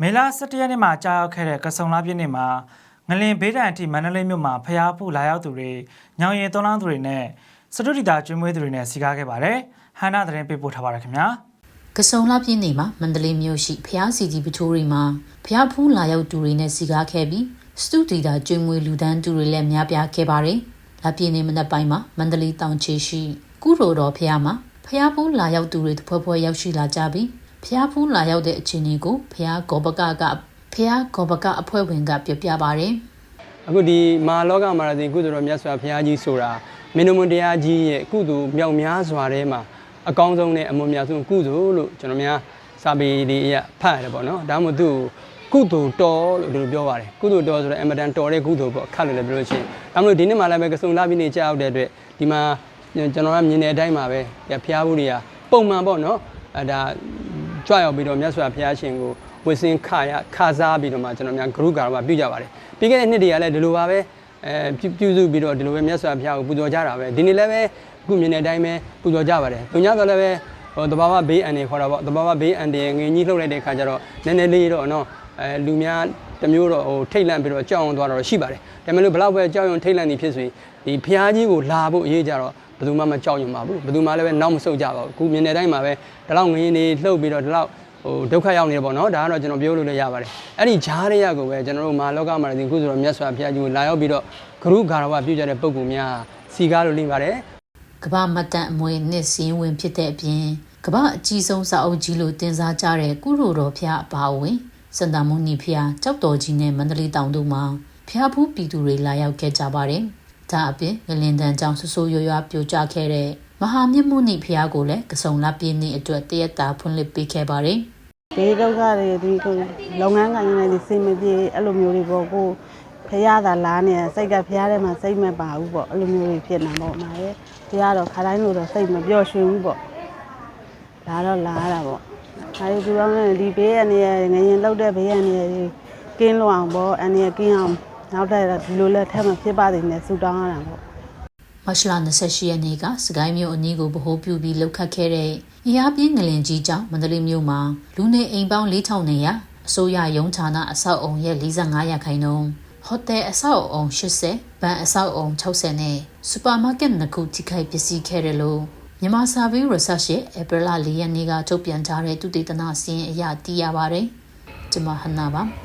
မေလ17ရက်နေ့မှာကြာရောက်ခဲ့တဲ့ကဆုံလာပြည့်နေ့မှာငလင်ဘေးဒဏ်အထိမန္တလေးမြို့မှာဖျားဖူလာရောက်သူတွေညောင်ရင်သွန်းလောင်းသူတွေနဲ့စတုဒီတာကျွေးမွေးသူတွေနဲ့စီကားခဲ့ပါတယ်။ဟန်နာသတင်းပေးပို့ထားပါတယ်ခင်ဗျာ။ကစုံလပြည့်နေ့မှာမန္တလေးမြို့ရှိဖျားစီကြီးပထိုးရီမှာဖျားဖူးလာရောက်သူတွေနဲ့စီကားခဲ့ပြီးစတူဒီတာကျွေးမွေးလူဒန်းသူတွေလည်းများပြားခဲ့ပါတယ်။လပြည့်နေ့မနက်ပိုင်းမှာမန္တလေးတောင်ချေရှိကုရိုတော်ဖျားမှာဖျားဖူးလာရောက်သူတွေတဖွဲဖွဲရောက်ရှိလာကြပြီး ဖျားဖူးလာရောက်တဲ့အခြေအနေကိုဖျားကောပကကဖျားကောပကအဖွဲ့ဝင်ကပြောပြပါဗျ။အခုဒီမာလောကမာရတိကုသိုလ်တော်မြတ်စွာဘုရားကြီးဆိုတာမင်းတို့မွန်တရားကြီးရဲ့ကုသိုလ်မြောက်များစွာထဲမှာအကောင်းဆုံးနဲ့အမွန်မြတ်ဆုံးကုသိုလ်လို့ကျွန်တော်များစာပေတွေအရဖတ်ရတယ်ပေါ့နော်ဒါမှမဟုတ်သူ့ကိုကုသိုလ်တော်လို့ဒီလိုပြောပါတယ်ကုသိုလ်တော်ဆိုတော့အင်မတန်တော်တဲ့ကုသိုလ်ပေါ့ခတ်လို့လည်းပြောလို့ရှိရင်ဒါမှမဟုတ်ဒီနေ့မှလည်းပဲကစုံလာပြီးနေကြောက်တဲ့အတွက်ဒီမှာကျွန်တော်ကမြင်တဲ့အတိုင်းပါပဲဘုရားဘူးတွေကပုံမှန်ပေါ့နော်အဲဒါ ကြွရောက်ပြီးတော့မြတ်စွာဘုရားရှင်ကိုဝစ်စင်ခရခစားပြီးတော့မှကျွန်တော်များဂရုကာရမပြုကြပါတယ်ပြီးခဲ့တဲ့နှစ်တွေကလည်းဒီလိုပါပဲအဲပြုစုပြီးတော့ဒီလိုပဲမြတ်စွာဘုရားကိုပူဇော်ကြတာပဲဒီနေ့လည်းပဲအခုမြင်တဲ့အတိုင်းပဲပူဇော်ကြပါတယ်။ဘုညာဆိုလည်းပဲဟိုတဘာဝဘေးအန်တွေခေါ်တာပေါ့တဘာဝဘေးအန်တွေငွေကြီးလှုပ်လိုက်တဲ့ခါကျတော့နည်းနည်းလေးတော့နော်အဲလူများတစ်မျိုးတော့ဟိုထိတ်လန့်ပြီးတော့ကြောက်အောင်သွားတော့ရှိပါတယ်။ဒါပေမဲ့လို့ဘလောက်ပဲကြောက်ရွံထိတ်လန့်နေဖြစ်ဆိုရင်ဒီဘုရားကြီးကိုလာဖို့အရေးကြတော့ ဘယ်သူမှမကြောက်ရွံပါဘူး။ဘယ်သူမှလည်းပဲနောက်မဆုတ်ကြပါဘူး။အခုမြင်တဲ့အတိုင်းမှာပဲဒီလောက်ငွေနေလှုပ်ပြီးတော့ဒီလောက်ဟိုဒုက္ခရောက်နေတယ်ပေါ့နော်ဒါကတော့ကျွန်တော်ပြောလို့လည်းရပါတယ်အဲ့ဒီဂျားတွေကကိုပဲကျွန်တော်တို့မာလောကမာရတင်ခုဆိုတော့မြတ်စွာဘုရားကြီးကိုလာရောက်ပြီးတော့ဂရုဂါရဝပြုကြတဲ့ပုံကူများစီကားလို့လိမ့်ပါတယ်ကမ္ဘာမတ်တန်အမွေနှစ်စည်းဝင်ဖြစ်တဲ့အပြင်ကမ္ဘာအကြီးဆုံးစာအုပ်ကြီးလို့တင်စားကြတဲ့ကုရိုတော်ဖျားအပါအဝင်စန္ဒမုန်နီဖျားကြောက်တော်ကြီးနဲ့မန္တလေးတောင်တို့မှာဖျားဖူးပြည်သူတွေလာရောက်ခဲ့ကြပါတယ်။ ဒါအပြင်ငလင်တန်ကြောင့်ဆဆိုးရွရွပြိုကျခဲ့တဲ့မဟာမြတ်မုန်နီဖျားကိုလည်းကစုံလပြည့်နေ့အတွက်တရက်တာဖွင့်လှစ်ပေးခဲ့ပါတယ်။ဒီဒုက္ခတွေဒီကိုလုပ်ငန်းကိုင်နေနေစင်မပြေအဲ့လိုမျိုးတွေပေါ့ကိုဖះသာလားနေစိတ်ကဖះထဲမှာစိတ်မပါဘူးပေါ့အဲ့လိုမျိုးတွေဖြစ်နေပေါ့မှာရဲ့ဖះတော့ခါတိုင်းလို့တော့စိတ်မပျော်ရွှင်ဘူးပေါ့ဒါတော့လာရတာပေါ့ဒါဒီပြောင်းနေဒီဘေးအနေနဲ့ငရင်လောက်တဲ့ဘေးအနေနဲ့ကင်းလို့အောင်ပေါ့အနေနဲ့ကင်းအောင် နောက်တဲ့ဒီလိုလက်ထက်မှာဖြစ်ပါသေးတယ်ဆူတောင်းရတာပေါ့မတ်လ28ရက်နေ့ကစကိုင်းမြို့အနီးကိုဗဟိုပြုပြီးလှုပ်ခတ်ခဲ့တဲ့အရာပြင်းငလင်ကြီးကြောင့်မန္တလေးမြို့မှာလူနေအိမ်ပေါင်း4000နေရအစိုးရရုံးဌာနအဆောက်အုံရဲ့45ရာခိုင်နှုန်းဟိုတယ်အဆောက်အုံ80ဘဏ်အဆောက်အုံ60နဲ့စူပါမားကတ်နှစ်ခုထိခိုက်ပစ္စည်းခဲ့တယ်လို့မြန်မာစာပေ research ရဲ့ April 4ရက်နေ့ကထုတ်ပြန်ထားတဲ့သူတေသနစီရင်အရသိရပါတယ်။ကျွန်မဟန်နာပါ။